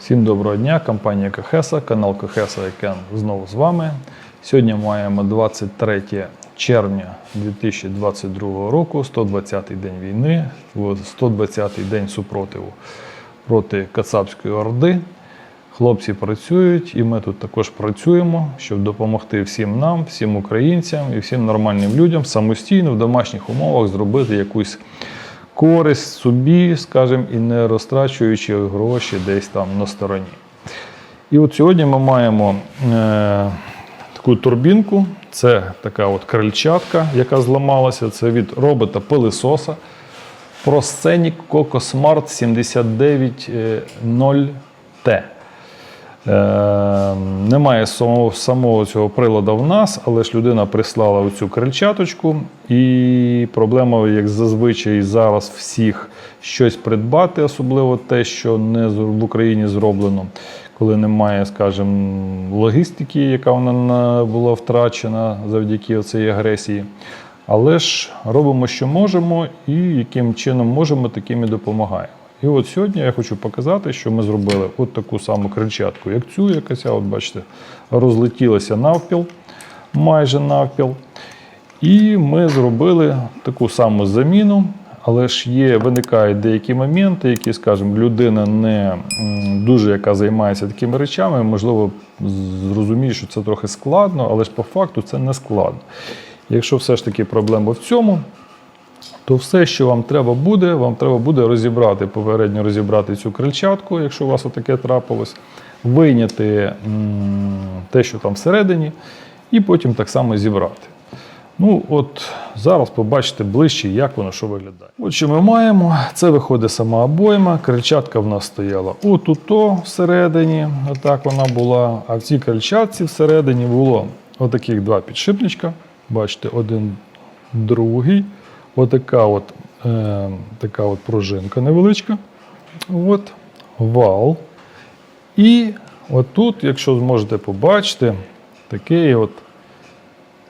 Всім доброго дня, компанія Кохеса, канал Кохеса Екен знову з вами. Сьогодні маємо 23 червня 2022 року, 120-й день війни, 120-й день супротиву проти Кацапської Орди. Хлопці працюють, і ми тут також працюємо, щоб допомогти всім нам, всім українцям і всім нормальним людям самостійно в домашніх умовах зробити якусь користь собі, скажімо, і не розтрачуючи гроші десь там на стороні. І от сьогодні ми маємо е, таку турбінку. Це така от крильчатка, яка зламалася. Це від робота пилисоса. Proscenic Coco Smart 79.0T. Е, немає самого, самого цього приладу в нас, але ж людина прислала оцю крильчаточку. І проблема, як зазвичай, зараз всіх щось придбати, особливо те, що не в Україні зроблено, коли немає, скажімо, логістики, яка вона була втрачена завдяки цій агресії. Але ж робимо, що можемо, і яким чином можемо, таким і допомагаємо. І от сьогодні я хочу показати, що ми зробили от таку саму крильчатку, як цю, яка от бачите, розлетілася навпіл, майже навпіл. І ми зробили таку саму заміну. Але ж є, виникають деякі моменти, які, скажімо, людина не дуже яка займається такими речами, можливо, зрозуміє, що це трохи складно, але ж по факту це не складно. Якщо все ж таки проблема в цьому, то все, що вам треба буде, вам треба буде розібрати, попередньо розібрати цю крильчатку, якщо у вас отаке трапилось, вийняти те, що там всередині, і потім так само зібрати. Ну, от зараз побачите ближче, як воно що виглядає. От що ми маємо. Це виходить сама обойма. Крильчатка в нас стояла отуто всередині, отак вона була. А в цій крильчатці всередині було отаких два підшипничка. Бачите, один другий. Отака от, е, така от пружинка невеличка. От, вал. І отут, якщо зможете побачити, такий от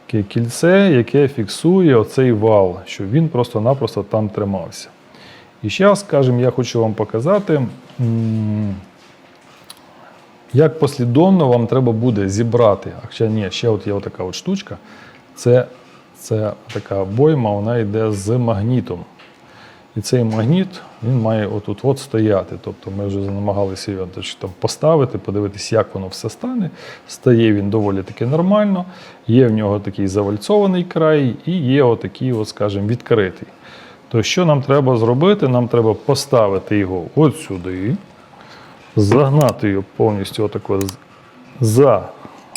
таке кільце, яке фіксує оцей вал, щоб він просто-напросто там тримався. І зараз, скажімо, я хочу вам показати, як послідовно вам треба буде зібрати. А Хоча ні, ще от є отака от штучка. Це, це така обойма, вона йде з магнітом. І цей магніт він має отут от стояти. Тобто ми вже намагалися його там поставити, подивитися, як воно все стане. Стає він доволі таки нормально. Є в нього такий завальцований край і є отакий, от, скажімо, відкритий. То що нам треба зробити? Нам треба поставити його от сюди, загнати його повністю отако за,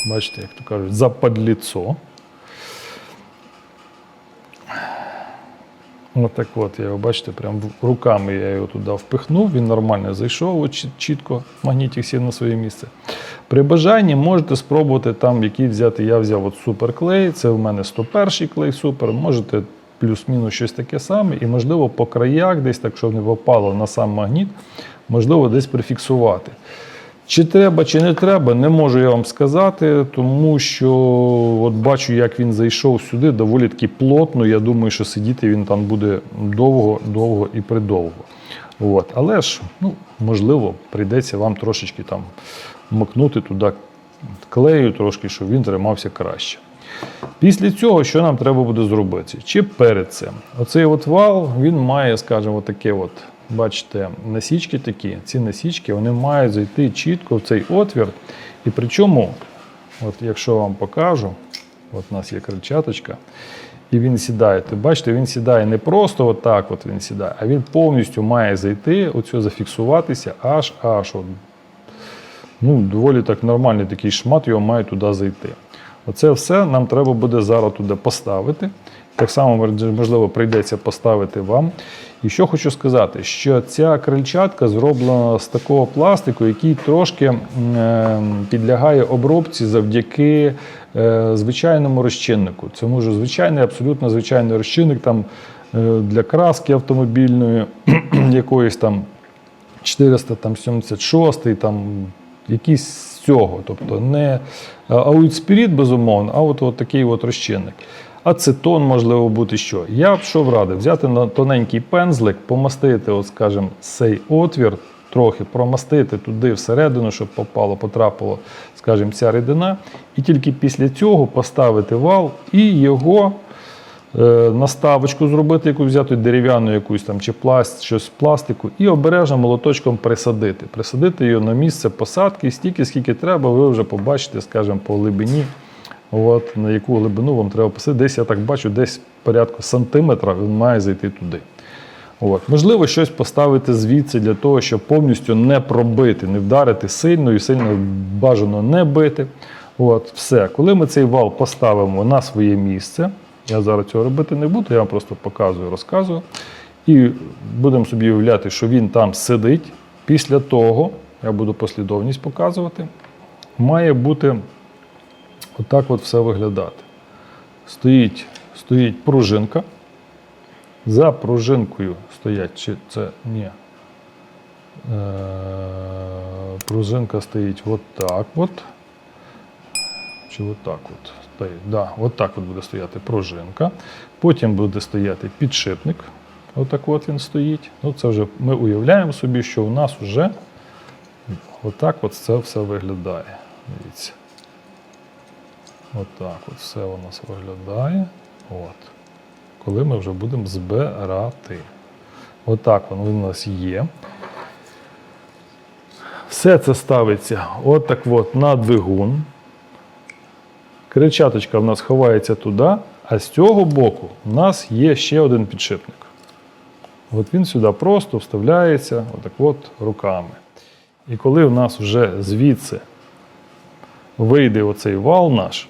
бачите, як то кажуть, за подліцо. Отак от я його, бачите, прям руками я його туди впихнув, він нормально зайшов, чітко магнітик сів на своє місце. При бажанні можете спробувати там, який взяти. Я взяв от суперклей, це в мене 101 клей супер. Можете плюс-мінус щось таке саме, і, можливо, по краях, десь так, щоб не попало на сам магніт, можливо, десь прифіксувати. Чи треба, чи не треба, не можу я вам сказати, тому що от бачу, як він зайшов сюди, доволі таки плотно. Я думаю, що сидіти він там буде довго, довго і придовго. От. Але ж, ну, можливо, прийдеться вам трошечки там макнути туди клею, трошки, щоб він тримався краще. Після цього, що нам треба буде зробити? Чи перед цим? Оцей от вал, він має, скажімо, таке от, бачите, насічки такі. Ці насічки вони мають зайти чітко в цей отвір. І причому, от якщо вам покажу, от у нас є крильчаточка, і він сідає. То бачите, він сідає не просто отак, от він сідає, а він повністю має зайти, оцю зафіксуватися аж аж от ну, доволі так нормальний такий шмат його має туди зайти. Оце все нам треба буде зараз туди поставити. Так само, можливо, прийдеться поставити вам. І що хочу сказати, що ця крильчатка зроблена з такого пластику, який трошки е, підлягає обробці завдяки е, звичайному розчиннику. Це може звичайний, абсолютно звичайний розчинник там, е, для краски автомобільної, якоїсь там 476, там якийсь з цього. Тобто не аутспіріт, безумовно, а от, от такий от розчинник. Ацетон можливо бути що. Я б що б радив? Взяти на тоненький пензлик, помастити, от, скажімо, цей отвір трохи промастити туди всередину, щоб попало, потрапило, скажімо, ця рідина. І тільки після цього поставити вал і його е, наставочку зробити, яку взяти дерев'яну якусь там чи пласт, щось пластику, і обережно молоточком присадити. Присадити його на місце посадки стільки, скільки треба, ви вже побачите, скажімо, по глибині. От, на яку глибину вам треба посадити. Десь я так бачу, десь порядку сантиметра він має зайти туди. От. Можливо, щось поставити звідси для того, щоб повністю не пробити, не вдарити сильно і сильно бажано не бити. От, все. Коли ми цей вал поставимо на своє місце, я зараз цього робити не буду, я вам просто показую, розказую. І будемо собі уявляти, що він там сидить. Після того, я буду послідовність показувати, має бути отак от все виглядати. Стоїть, стоїть пружинка. За пружинкою стоять, чи це ні. Е, пружинка стоїть отак от. Чи отак от стоїть? Да, отак от буде стояти пружинка. Потім буде стояти підшипник. Отак от він стоїть. Ну, це вже ми уявляємо собі, що у нас вже отак от це все виглядає. Дивіться. Отак от все у нас виглядає. От коли ми вже будемо збирати. Отак воно у нас є. Все це ставиться отак от на двигун. Кричаточка в нас ховається туди, а з цього боку у нас є ще один підшипник. От він сюди просто вставляється отак от руками. І коли в нас вже звідси вийде оцей вал наш,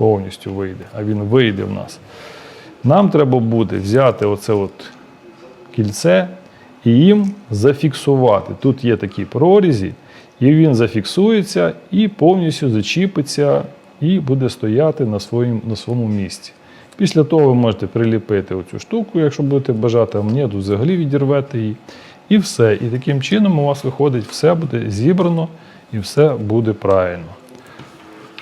повністю вийде, а він вийде в нас. Нам треба буде взяти оце от кільце і їм зафіксувати. Тут є такі прорізі, і він зафіксується і повністю зачіпиться і буде стояти на своїм, на своєму місці. Після того ви можете приліпити оцю штуку, якщо будете бажати, а мені взагалі відірвете її. І все. І таким чином у вас виходить, все буде зібрано і все буде правильно.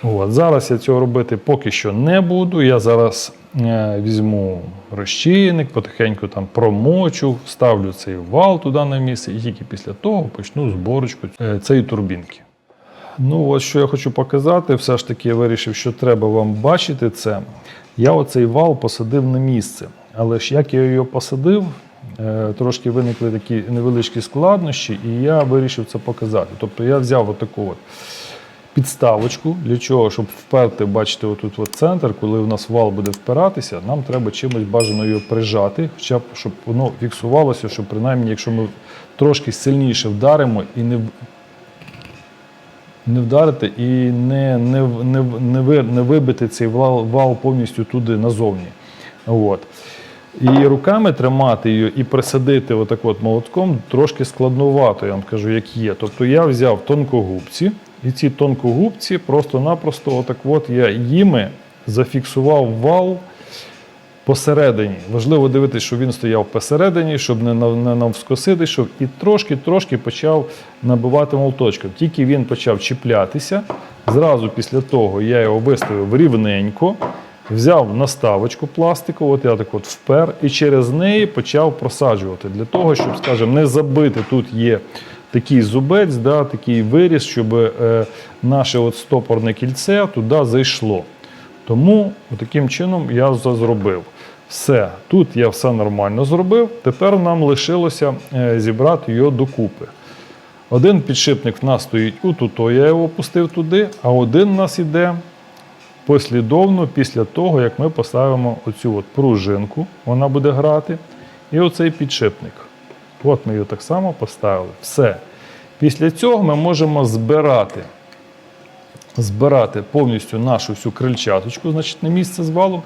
От, Зараз я цього робити поки що не буду. Я зараз е, візьму розчинник, потихеньку там промочу, вставлю цей вал туди на місце і тільки після того почну зборочку е, цієї турбінки. Ну, ось що я хочу показати, все ж таки я вирішив, що треба вам бачити це. Я оцей вал посадив на місце. Але ж як я його посадив, е, трошки виникли такі невеличкі складнощі, і я вирішив це показати. Тобто я взяв отаку от підставочку для чого, щоб вперти, бачите, отут от центр, коли у нас вал буде впиратися, нам треба чимось бажано його прижати, хоча б щоб воно фіксувалося, щоб принаймні, якщо ми трошки сильніше вдаримо і не не вдарити і не, не, не, не, ви- не вибити цей вал, вал повністю туди назовні. От. І руками тримати її і присадити отак от молотком трошки складновато, я вам скажу, як є. Тобто я взяв тонкогубці, і ці тонкогубці просто-напросто отак от я їми зафіксував вал посередині. Важливо дивитися, щоб він стояв посередині, щоб не нав- не навскосити, щоб і трошки-трошки почав набивати молоточком. Тільки він почав чіплятися. Зразу після того я його виставив рівненько, взяв наставочку пластикову, от я так от впер, і через неї почав просаджувати. Для того, щоб, скажімо, не забити, тут є такий зубець, да, такий виріз, щоб е, наше от стопорне кільце туди зайшло. Тому таким чином я це зробив. Все, тут я все нормально зробив. Тепер нам лишилося е, зібрати його докупи. Один підшипник в нас стоїть отуто, я його опустив туди, а один у нас іде послідовно після того, як ми поставимо оцю от пружинку, вона буде грати, і оцей підшипник. От ми його так само поставили. Все. Після цього ми можемо збирати збирати повністю нашу всю крильчаточку, значить, на місце з валом.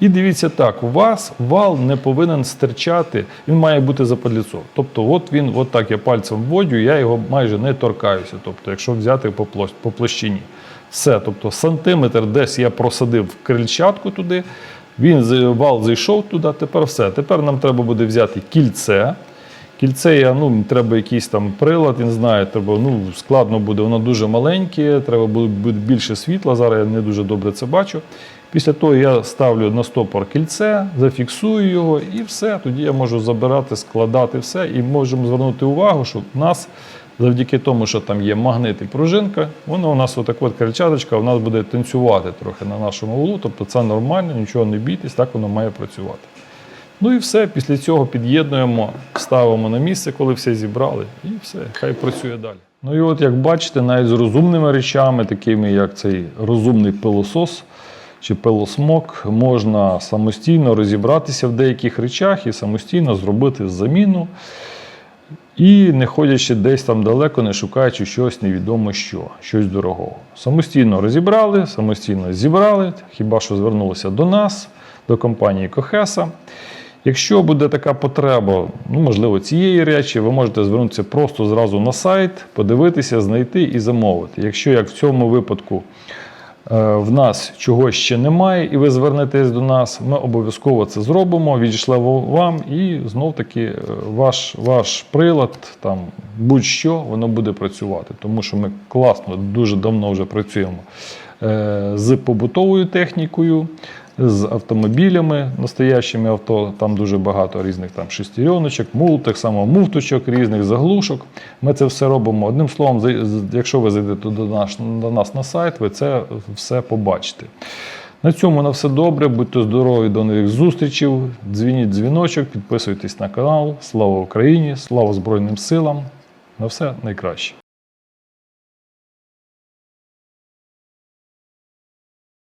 І дивіться так, у вас вал не повинен стирчати, він має бути западліцов. Тобто, от він, от так я пальцем вводю, я його майже не торкаюся. Тобто, якщо взяти по, площ- по площині. Все, тобто сантиметр десь я просадив крильчатку туди, він вал зайшов туди, тепер все. Тепер нам треба буде взяти кільце. Кільце ну, треба якийсь там прилад, не знаю, треба, ну, складно буде, воно дуже маленьке, треба буде більше світла. Зараз я не дуже добре це бачу. Після того я ставлю на стопор кільце, зафіксую його і все. Тоді я можу забирати, складати все. І можемо звернути увагу, що в нас завдяки тому, що там є магнит і пружинка, воно у нас отак от крильчаточка у нас буде танцювати трохи на нашому углу. Тобто це нормально, нічого не бійтесь, так воно має працювати. Ну і все. Після цього під'єднуємо, ставимо на місце, коли все зібрали, і все, хай працює далі. Ну і от як бачите, навіть з розумними речами, такими як цей розумний пилосос чи пилосмок, можна самостійно розібратися в деяких речах і самостійно зробити заміну. І не ходячи десь там далеко, не шукаючи щось невідомо що, щось дорогого. Самостійно розібрали, самостійно зібрали, хіба що звернулися до нас, до компанії Кохеса. Якщо буде така потреба, ну можливо, цієї речі, ви можете звернутися просто зразу на сайт, подивитися, знайти і замовити. Якщо як в цьому випадку е, в нас чогось ще немає, і ви звернетесь до нас, ми обов'язково це зробимо, відійшлемо вам, і знов таки е, ваш, ваш прилад, там будь-що, воно буде працювати. Тому що ми класно, дуже давно вже працюємо е, з побутовою технікою. З автомобілями, настоящими авто, там дуже багато різних там шестереночок, мул, так само муфточок, різних заглушок. Ми це все робимо. Одним словом, якщо ви зайдете до нас, до нас на сайт, ви це все побачите. На цьому на все добре. Будьте здорові, до нових зустрічей. Дзвініть дзвіночок, підписуйтесь на канал. Слава Україні! Слава Збройним силам! На все найкраще.